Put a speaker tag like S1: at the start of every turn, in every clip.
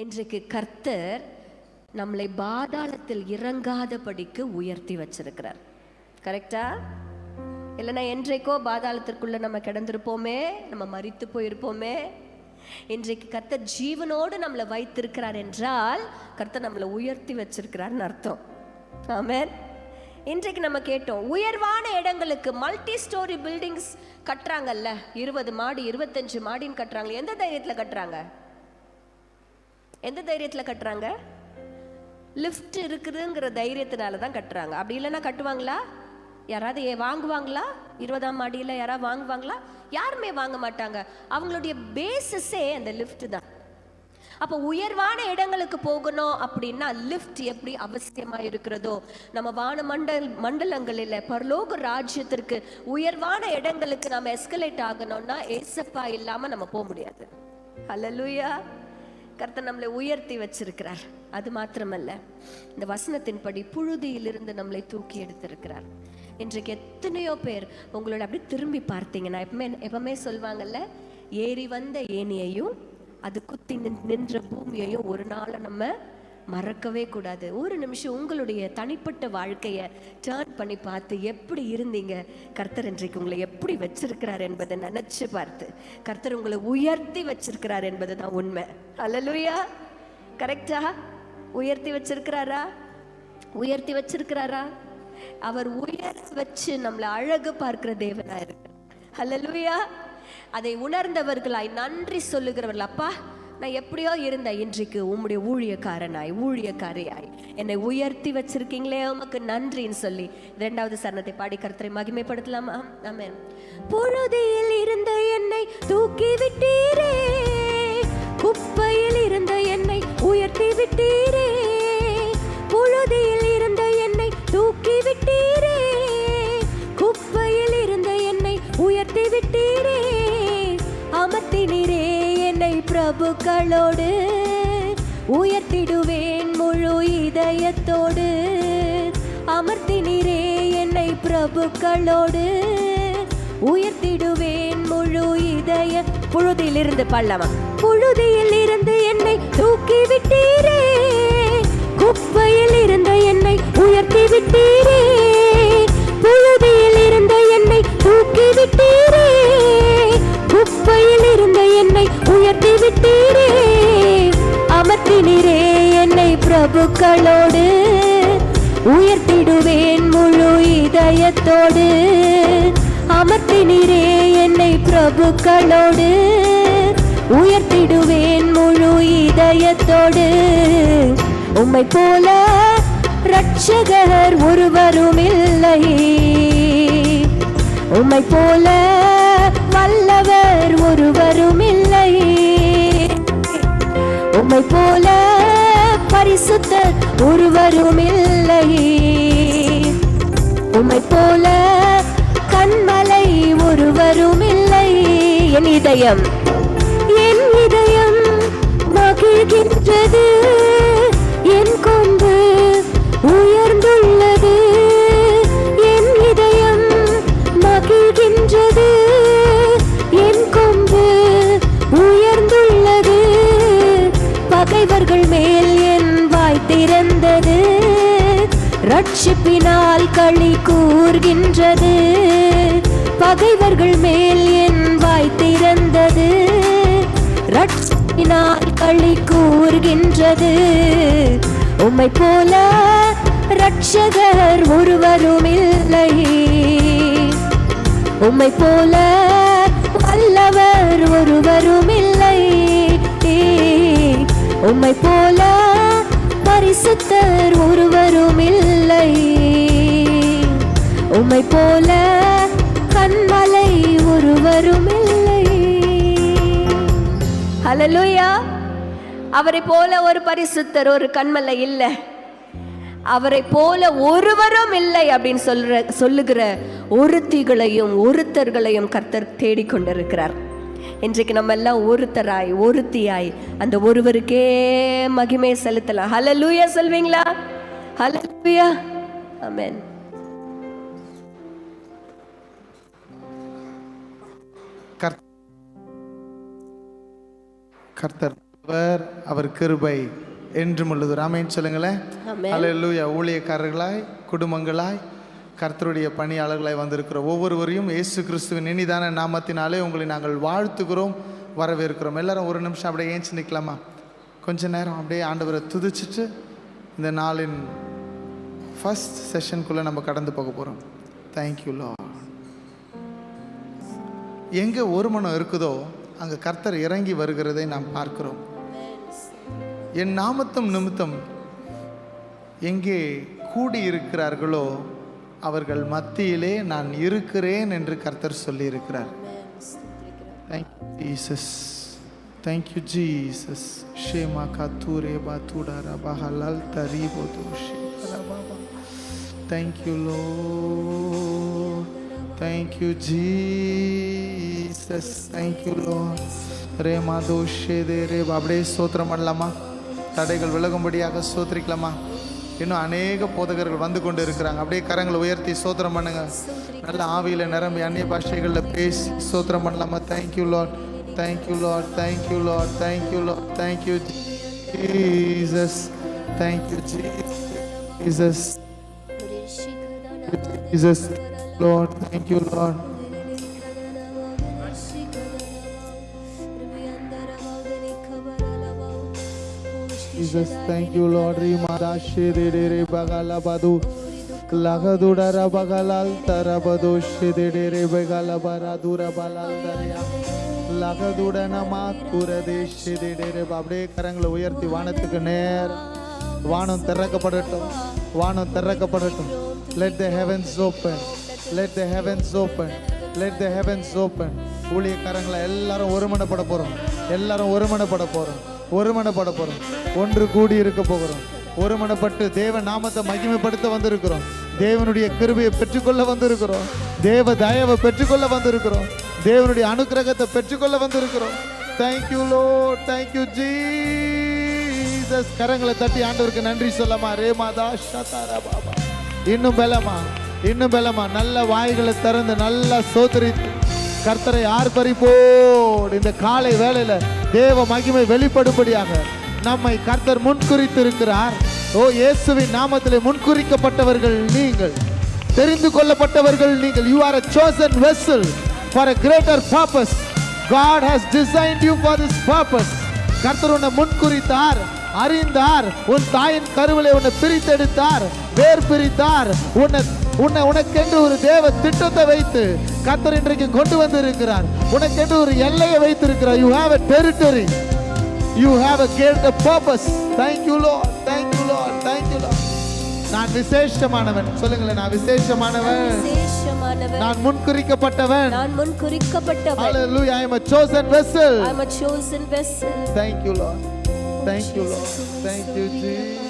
S1: இன்றைக்கு கர்த்தர் நம்மளை பாதாளத்தில் இறங்காதபடிக்கு உயர்த்தி வச்சிருக்கிறார். கரெக்டா இல்லைன்னா என்றைக்கோ பாதாளத்திற்குள்ள நம்ம கிடந்திருப்போமே நம்ம மறித்து போயிருப்போமே. இன்றைக்கு கர்த்தர் ஜீவனோடு நம்மளை வைத்திருக்கிறார் என்றால் கர்த்தர் நம்மளை உயர்த்தி வச்சிருக்கிறார்னு அர்த்தம். ஆமேன் இன்றைக்கு நம்ம கேட்டோம் உயர்வான இடங்களுக்கு மல்டி ஸ்டோரி பில்டிங்ஸ் கட்டுறாங்கல்ல இருபது மாடி இருபத்தஞ்சு மாடின்னு கட்டுறாங்க எந்த தைரியத்தில் கட்டுறாங்க? எந்த தைரியத்தில் கட்டுறாங்க? லிஃப்ட் இருக்குதுங்கிற தைரியத்தினால தான் கட்டுறாங்க. அப்படி இல்லைன்னா கட்டுவாங்களா? யாராவது ஏ வாங்குவாங்களா? இருபதாம் மாடியில் யாராவது வாங்குவாங்களா? யாருமே வாங்க மாட்டாங்க. அவங்களுடைய பேசிஸே அந்த லிஃப்ட் தான். அப்போ உயர்வான இடங்களுக்கு போகணும் அப்படின்னா லிஃப்ட் எப்படி அவசியமாக இருக்கிறதோ நம்ம வான மண்டல் மண்டலங்களில் பரலோக ராஜ்யத்திற்கு உயர்வான இடங்களுக்கு நம்ம எஸ்கலேட் ஆகணும்னா ஏசப்பா இல்லாமல் நம்ம போக முடியாது. ஹalleluya கர்த்தர் நம்மளை உயர்த்தி வச்சிருக்கிறார். அது மாத்திரமல்ல இந்த வசனத்தின்படி புழுதியிலிருந்து நம்மளை தூக்கி எடுத்திருக்கிறார். இன்றைக்கு எத்தனையோ பேர் உங்களோட அப்படி திரும்பி பார்த்தீங்கன்னா எப்பவுமே எப்பவுமே சொல்லுவாங்கல்ல ஏறி வந்த ஏணியையும் அது குத்தி நின்- நின்ற பூமியையும் ஒரு நாளை நம்ம மறக்கவே கூடாது. ஒரு நிமிஷம் உங்களுடைய தனிப்பட்ட வாழ்க்கையை டேர்ன் பண்ணி பார்த்து எப்படி இருந்தீங்க? கர்த்தர் இன்றைக்கு உங்களை எப்படி வச்சிருக்கிறார் என்பதை நினைச்சு பார்த்து. கர்த்தர் உங்களை உயர்த்தி வச்சிருக்கிறார் என்பது தான் உண்மை. அல்லலுயா கரெக்டா உயர்த்தி வச்சிருக்கிறாரா? உயர்த்தி வச்சிருக்கிறாரா? அவர் உயர வச்சு நம்மளை அழகு பார்க்கிற தேவனா இருக்கு. ஹalleluya அதை உணர்ந்தவர்களாய் நன்றி சொல்லுகிறவர்கள் அப்பா நான் எப்படியோ இருந்தேன். இன்றைக்கு உம்முடைய ஊழியக்காரனாய் ஊழியக்காரியாய். என்னை உயர்த்தி வச்சிருக்கீங்களே உமக்கு நன்றின்னு சொல்லி இரண்டாவது சரணத்தை பாடி கருத்தரை மகிமைப்படுத்தலாமா? ஆமே பொழுதில் இருந்த என்னை தூக்கி விட்டீரே குப்பையில் இருந்த என்னை உயர்த்தி விட்டீரே. புழுதியில் பிரபுக்களோடு உயர்த்திடுவேன் முழு இதயத்தோடு. அமர்த்தினீரே என்னை பிரபுக்களோடு. உயர்த்திடுவேன் முழு இதய புழுதியிலிருந்து பல்லவன் புழுதியில் இருந்து என்னை தூக்கி விட்டீரே. குப்பையில் இருந்த என்னை உயர்த்தி விட்டீரே. பிரபுக்களோடு உயர்த்திடுவேன் முழு இதயத்தோடு. அமர்த்தினீரே என்னை பிரபுக்களோடு. உயர்த்திடுவேன் முழு இதயத்தோடு. உம்மை போல ரட்சகர் ஒருவரும் இல்லை உம்மை போல வல்லவர் ஒருவரும் இல்லை உம்மை போல பரிசுத்தர் ஒருவரும் இல்லை. உமை போல கண்மலை ஒருவரும் இல்லை. என் இதயம் என் இதயம் மகிழ்கின்றது. என் கொம்பு உயர்ந்துள்ளது. என் இதயம் மகிழ்கின்றது. என் கொம்பு உயர்ந்துள்ளது. பகைவர்கள் மேல் பிறந்தது. திறந்தது ரட்சிப்பினால் களி கூர்கின்றது. பகைவர்கள் மேல் என் வாய் திறந்தது. ரட்சிப்பினால் களி கூர்கின்றது. உம்மை போல ரட்சகர் ஒருவரும் இல்லை உம்மை போல வல்லவர் ஒருவரும் இல்லை உம்மை போல பரிசுத்தர் ஒருவரும் இல்லை உமை போல கண்மலை ஒருவரும் இல்லை ஹலலுயா அவரை போல ஒரு பரிசுத்தர் ஒரு கண்மலை இல்லை. அவரை போல ஒருவரும் இல்லை அப்படின்னு சொல்ற சொல்லுகிற ஒருத்திகளையும் ஒருத்தர்களையும் கர்த்தர் தேடிக்கொண்டிருக்கிறார். இன்றைக்கு நம்ம எல்லாம் ஒருத்தராய் ஒருத்தியாய் அந்த ஒருவருக்கே மகிமை செலுத்தலாம். ஹalleluya சொல்வீங்களா? ஹalleluya ஆமென்
S2: கர்த்தர் அவர் அவர் கிருபை என்றும் உள்ளது. ராமேன் சொல்லுங்களேன். ஊழியக்காரர்களாய் குடும்பங்களாய் கர்த்தருடைய பணியாளர்களாய் வந்திருக்கிற ஒவ்வொருவரையும் இயேசு கிறிஸ்துவின் இனிதான நாமத்தினாலே உங்களை நாங்கள் வாழ்த்துகிறோம் வரவேற்கிறோம். எல்லாரும் ஒரு நிமிஷம் அப்படியே ஏஞ்சி நிற்கலாமா கொஞ்ச நேரம் அப்படியே ஆண்டவரை துதிச்சிட்டு இந்த நாளின் ஃபஸ்ட் செஷனுக்குள்ளே நம்ம கடந்து போக போகிறோம் தேங்க்யூ லா எங்கே ஒரு மனம் இருக்குதோ அங்கே கர்த்தர் இறங்கி வருகிறதை நாம் பார்க்கிறோம். என் நாமத்தம் நிமித்தம் எங்கே கூடி இருக்கிறார்களோ அவர்கள் மத்தியிலே நான் இருக்கிறேன் என்று கர்த்தர் சொல்லியிருக்கிறார். Thank Jesus thank you Jesus ஷேமா கத்தூரே பாத்தூடாரா ஹலால் தரீபோதோ பாபா thank you low thank you Jesus thank you low ரே மாதோ ஷேதே ரே அப்படியே சோத்திரம் பண்ணலாமா? தடைகள் விலகும்படியாக சோத்திரிக்கலாமா இன்னும் அநேக போதகர்கள் வந்து கொண்டு இருக்கிறாங்க அப்படியே கரங்களை உயர்த்தி ஸ்தோத்திரம் பண்ணுங்க. நல்ல ஆவியில் நிரம்பி அந்நிய பாஷைகளில் பேசி ஸ்தோத்திரம் பண்ணலாமா? Thank you Lord thank you Lord thank you Lord thank you Lord thank you Jesus thank you Jesus Jesus Lord, thank you Lord Jesus, thank you, Lord. Rimada shedere bagala badu. Lagaduda rabagalal tarabadu shedere bagala baradura balal daria. லகதுட நம குரதே ஷிதிடே அப்படியே கரங்களை உயர்த்தி வானத்துக்கு நேர் வானம் திறக்கப்படட்டும் வானம் திறக்கப்படட்டும் let the heavens open let the heavens open let the heavens open ஊழியக்காரங்களை எல்லாரும் ஒருமனப்பட போகிறோம் எல்லாரும் ஒருமனப்பட போகிறோம் ஒருமனப்பட போகிறோம் ஒன்று கூடி இருக்க போகிறோம். ஒருமனப்பட்டு தேவ நாமத்தை மகிமைப்படுத்த வந்திருக்கிறோம். தேவனுடைய கிருபையை பெற்றுக்கொள்ள வந்திருக்கிறோம். தேவ தயவை பெற்றுக்கொள்ள வந்திருக்கிறோம். தேவனுடைய அனுக்கிரகத்தை பெற்றுக்கொள்ள வந்திருக்கிறோம். தேங்க்யூ லோ தேங்க்யூ ஜீசஸ் கரங்களை தட்டி ஆண்டவருக்கு நன்றி சொல்லமா. ரேமாதா ஷதாரா பாபா. இன்னும் பலமா? இன்னும் பலமா? நல்ல வாய்களை திறந்து நல்லா சோதரித்து கர்த்தரை ஆர்ப்பரிப்போடு இந்த காலை வேலையில் தேவ மகிமை வெளிப்படும்படியாக நம்மை கர்த்தர் முன்குறித்திருக்கிறார். ஓ இயேசுவின் நாமத்திலே முன்குறிக்கப்பட்டவர்கள் நீங்கள் தெரிந்து கொள்ளப்பட்டவர்கள் நீங்கள். You are a chosen vessel for a greater purpose god has designed you for this purpose. கர்த்தர் உன்னை முன்குறித்தார் அறிந்தார் உன் தாயின் கருவிலை உன்னை பிரித்தெடுத்தார். வேர் பிரித்தார் உன்னை உன்னை உனக்கென்று ஒரு தேவ திட்டத்தை வைத்து கர்த்தர் இன்றைக்கு கொண்டு வந்து இருக்கிறார் உனக்கென்று ஒரு எல்லையை வைத்திருக்கிறார். You have a territory. You have purpose. Thank you lord. Thank you lord. Thank you lord. நான் விசேஷமானவன். சொல்லுங்களேன் நான் விசேஷமானவன். நான் முன்குறிக்கப்பட்டவன்.
S1: நான் முன் குறிக்கப்பட்டவர்
S2: Hallelujah. I am a chosen vessel.
S1: I am a chosen vessel.
S2: Thank you Lord. Thank you Lord. Thank you Jesus.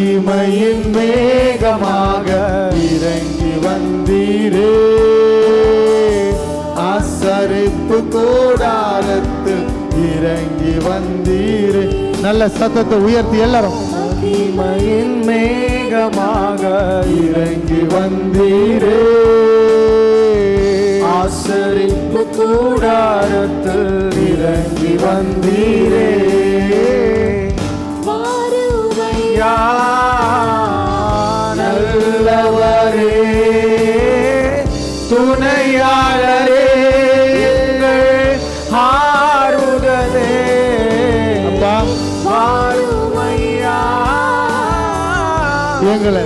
S2: மகிமையின் மேகமாக இறங்கி வந்தீரே. அசரிப்பு கூடாரத்து இறங்கி வந்தீரே. நல்ல சத்தத்தை உயர்த்தி எல்லாரும். மகிமையின் மேகமாக இறங்கி வந்தீரே. ஆசரிப்பு கூடாரத்து இறங்கி வந்தீரே. நல்லவரே
S3: துணையாளரே ஆறுதலே.
S2: எங்களை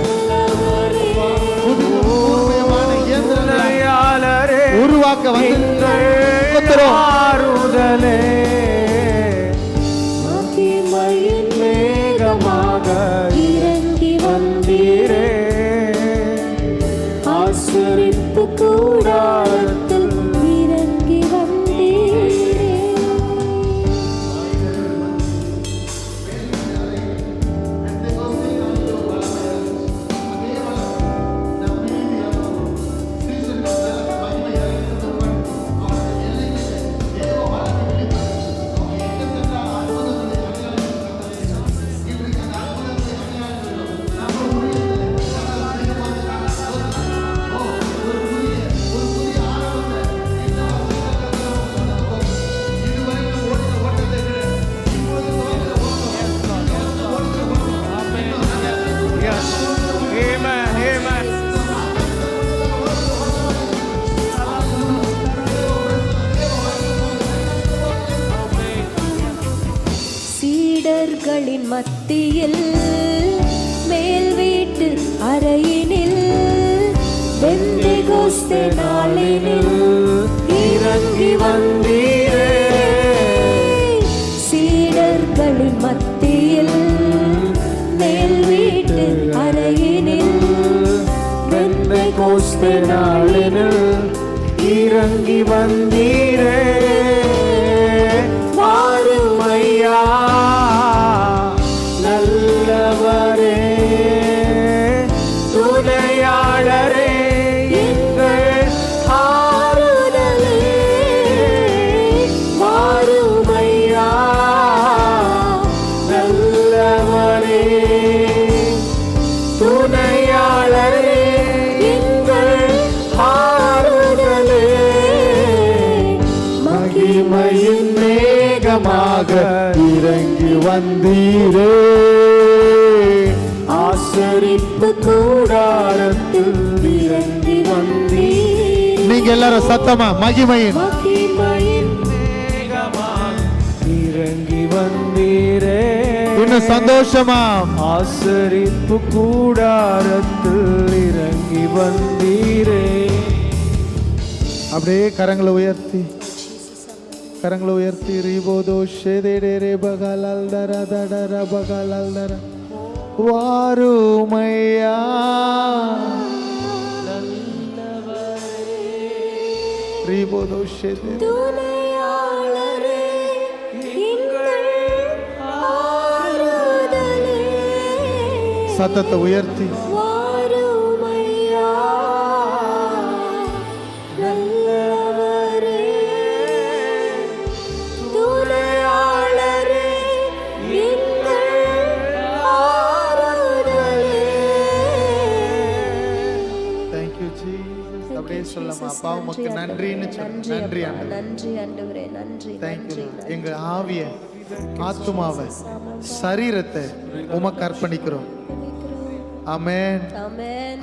S4: மத்தியில் மேல் வீட்டு அறையினில் வெந்தெகோஸ்தே நாளினில்
S3: இறங்கி வந்தீரே.
S4: சீடர்களின் மத்தியில் மேல் வீட்டு அறையினில்
S3: வெந்தை கோஸ்தே நாளினில் இறங்கி வந்தீர். வந்தீரே ஆசரிப்பு கூடாரத்தில் இறங்கி வந்தீரே.
S2: நீங்க எல்லாரும் சத்தமா மகிமையின்.
S3: இறங்கி வந்தீரே.
S2: இன்னும் சந்தோஷமா?
S3: ஆசரிப்பு கூடாரத்தில் இறங்கி வந்தீரே.
S2: அப்படியே கரங்களை உயர்த்தி. கரங்களை உயர்த்தி ரீபோதோ ஷேதேடே பகலால் தர தடர பகலால் தர வாருமையா ரீபோதோ ஷேதே. சத்தத்தை உயர்த்தி அப்பா உமக்கு நன்றின்னு நன்றி.
S1: நன்றி ஆண்டவரே நன்றி
S2: தேங்க்யூ எங்க ஆவிய ஆத்துமாவை சரீரத்தை உமக்கு அர்ப்பணிக்கிறோம். ஆமென்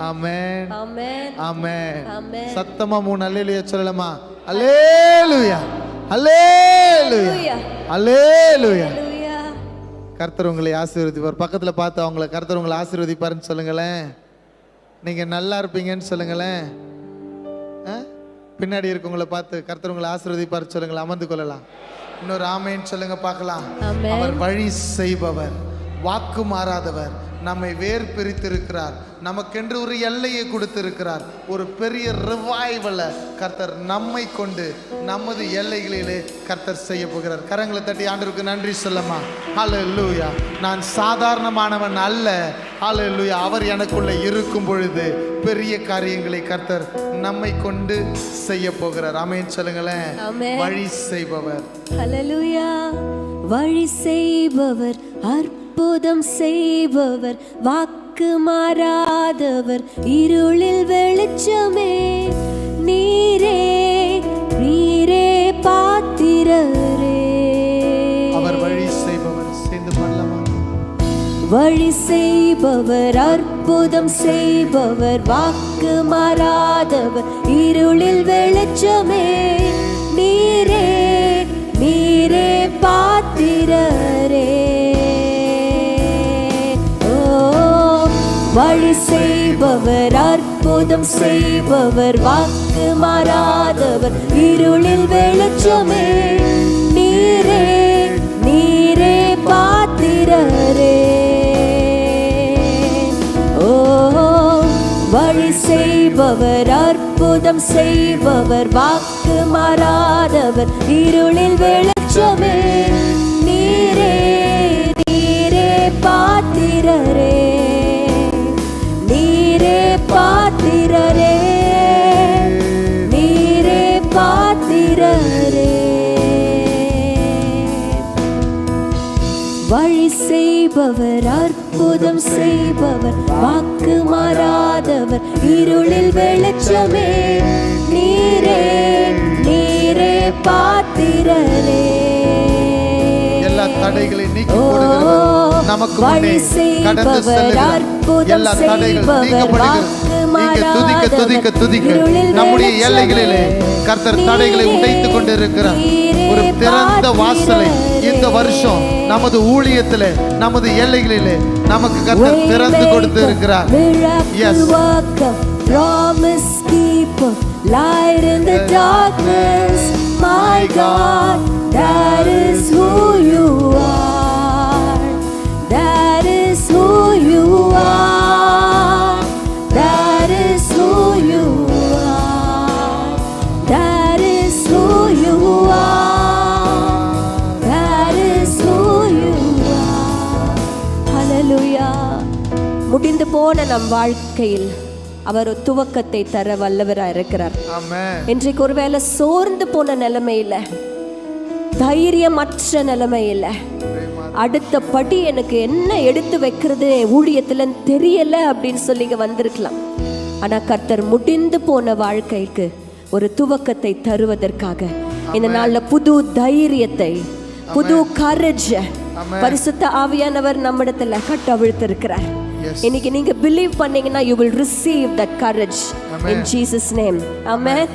S1: ஆமென்
S2: ஆமென். சத்தமா மூணு அல்லேலுயா சொல்லலாமா? அல்லேலுயா அல்லேலுயா அல்லேலுயா கர்த்தர் உங்களை ஆசீர்வதிப்பார். பக்கத்துல பார்த்து அவங்கள கர்த்தர் உங்களை ஆசீர்வதிப்பாருன்னு சொல்லுங்களேன். நீங்க நல்லா இருப்பீங்கன்னு சொல்லுங்களேன்? பின்னாடி இருக்கவங்கள பார்த்து கர்த்தர் உங்களை ஆசீர்வதிப்பார் சொல்லுங்களேன் அமர்ந்து கொள்ளலாம். இன்னொரு ஆமைன்னு சொல்லுங்க பார்க்கலாம். அவர் வழி செய்பவர். வாக்கு மாறாதவர். நம்மை வேர் பிரித்திருக்கிறார். நமக்கென்று ஒரு எல்லையை கொடுத்திருக்கிறார். ஒரு பெரிய ரிவைவலை கர்த்தர் நம்மை கொண்டு நமது எல்லைகளிலே கர்த்தர் செய்ய போகிறார். கரங்களை தட்டி ஆண்டவருக்கு நன்றி சொல்லமா ஹalleluya நான் சாதாரணமானவன் அல்ல. ஹalleluya அவர் எனக்குள்ள இருக்கும் பொழுது பெரிய காரியங்களை கர்த்தர் நம்மை கொண்டு செய்ய போகிறார். ஆமென். சொல்லுங்களேன். வழி செய்பவர்.
S4: வழி செய்பவர் அற்புதம் செய்பவர் வாக்கு மாறாதவர். இருளில் வெளிச்சமே நீரே நீரே பாத்திரரே.
S2: அவர் வழி செய்பவர் சேர்ந்து பண்ணலாமா
S4: வழி செய்பவர் அற்புதம் செய்பவர் வாக்கு
S1: மாறாதவர். இருளில் வெளிச்சமே நீரே வழி செய்பவர் அற்புதம் செய்பவர் வாக்கு மாறாதவர். இருளில் வெளிச்சமே நீரே நீரே பாத்திரரே. ஓ வழி செய்பவர் அற்புதம் செய்பவர் வாக்கு மாறாதவர். இருளில் வெளிச்சமே நீரே செய்பவர் அற்புதம் செய்பவர் வாக்கு மாறாதவர் இருளில் வெளிச்சமே. நீரே நீரே பாத்திரரே.
S2: எல்லா தடைகளை நீக்கி நமக்கு
S1: வழி செய்பவர், அற்புதம் செய்பவர்,
S2: துதிக்க துதிக்க துதிக்க. நம்முடைய. எல்லைகளிலே கர்த்தர் தடைகளை
S1: நீரே,
S2: உடைத்து கொண்டிருக்கிறார். ஒரு திறந்த வாசலை இந்த. வருஷம் நமது ஊழியத்திலே நமது எல்லைகளிலே நமக்கு கர்த்தர் திறந்து கொடுத்து இருக்கிறார் Yes.
S1: Promise keeper, light in the darkness. My God, that is who you are. That is who you are. முடிந்து போன நம் வாழ்க்கையில் அவர் துவக்கத்தை தர வல்லவராக இருக்கிறார். இன்றைக்கு ஒருவேளை சோர்ந்து போன நிலைமையில தைரியமற்ற நிலைமையில அடுத்த படி எனக்கு என்ன எடுத்து வைக்கிறது ஊழியத்துல தெரியல அப்படின்னு சொல்லி வந்திருக்கலாம். ஆனா கர்த்தர் முடிந்து போன வாழ்க்கைக்கு ஒரு துவக்கத்தை தருவதற்காக இந்த நாள்ல புது தைரியத்தை புது கரஜ் பரிசுத்த ஆவியானவர் நம்மிடத்துல கட்டவிழ்த்திருக்கிறார் இன்னைக்கு நீங்க பிலீவ் பண்ணீங்கன்னா you will receive that courage in Jesus name
S2: Amen.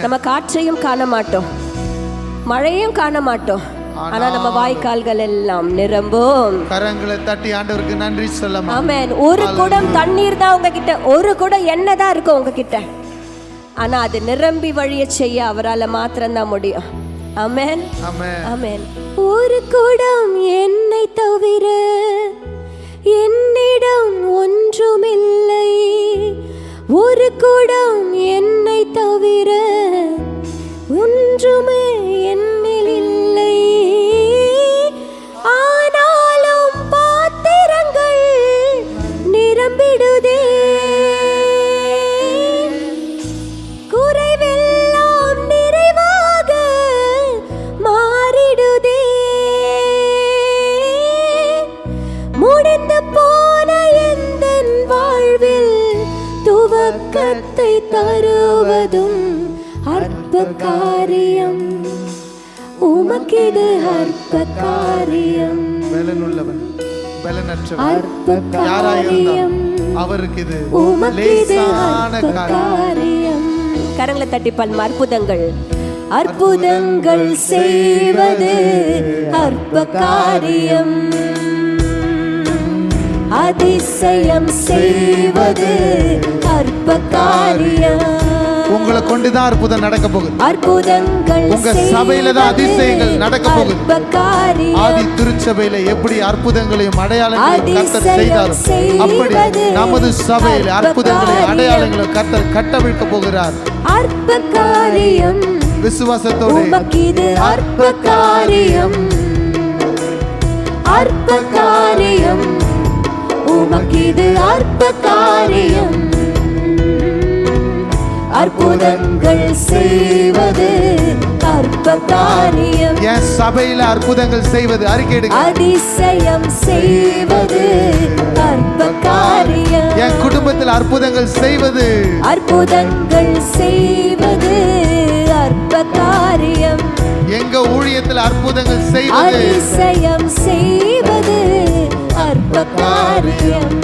S1: நம்ம காற்றையும் காண மாட்டோம். மழையும் காண மாட்டோம். ஆனா நம்ம வாய்க்கால்கள் எல்லாம் நிரம்பும்.
S2: கரங்களை தட்டி ஆண்டவருக்கு நன்றி சொல்லமா?
S1: ஆமென் ஒரு குடம் தண்ணீர் தான் உங்ககிட்ட ஒரு குடம் எண்ணெய் தான் இருக்கும் உங்ககிட்ட. ஆனா அது நிரம்பி வழிய செய்ய அவரால மாத்திரம்தான் முடியும். ஆமென்
S2: ஆமென்
S1: ஒரு குடம் என்னை தவிர என்னிடம் ஒன்றுமில்லை. ஒரு குடம் என்னை தவிர ஒன்றுமே
S2: யாராயிருந்தாலும்
S1: காரியம்
S2: அவருக்கு இது லேசான காரியம்
S1: கரங்களை தட்டி பல்ம அற்புதங்கள். அற்புதங்கள் செய்வது அற்ப காரியம் அதிசயம் செய்வது அற்ப காரியம்
S2: உங்களை கொண்டுதான் அற்புதம் நடக்க போகுது.
S1: அற்புதங்கள்
S2: உங்க சபையில தான் அதிசயங்கள் நடக்க போகுது. ஆதி திருச்சபையில எப்படி அற்புதங்களையும் அடையாளங்களையும்
S1: அதிசயம்
S2: செய்தார் அப்படி நமது சபையில்
S1: அற்ப
S2: அற்புதங்களையும். அடையாளங்களையும் கர்த்தர் கட்டவிழ்க்க போகிறார்.
S1: அற்ப காரியம்
S2: விசுவாசத்தோடு
S1: அற்ப காரியம் அற்ப காரியம் உமக்கிது அற்ப காரியம் அற்புதங்கள் செய்வது அற்ப காரியம்
S2: என் சபையில அற்புதங்கள் செய்வது அறிக்கையிடுங்க.
S1: அதிசயம் செய்வது அற்ப காரியம்
S2: என் குடும்பத்தில் அற்புதங்கள் செய்வது.
S1: அற்புதங்கள் செய்வது அற்ப காரியம்
S2: எங்க ஊழியத்தில் அற்புதங்கள் செய்வது.
S1: அதிசயம் செய்வது அற்ப காரியம்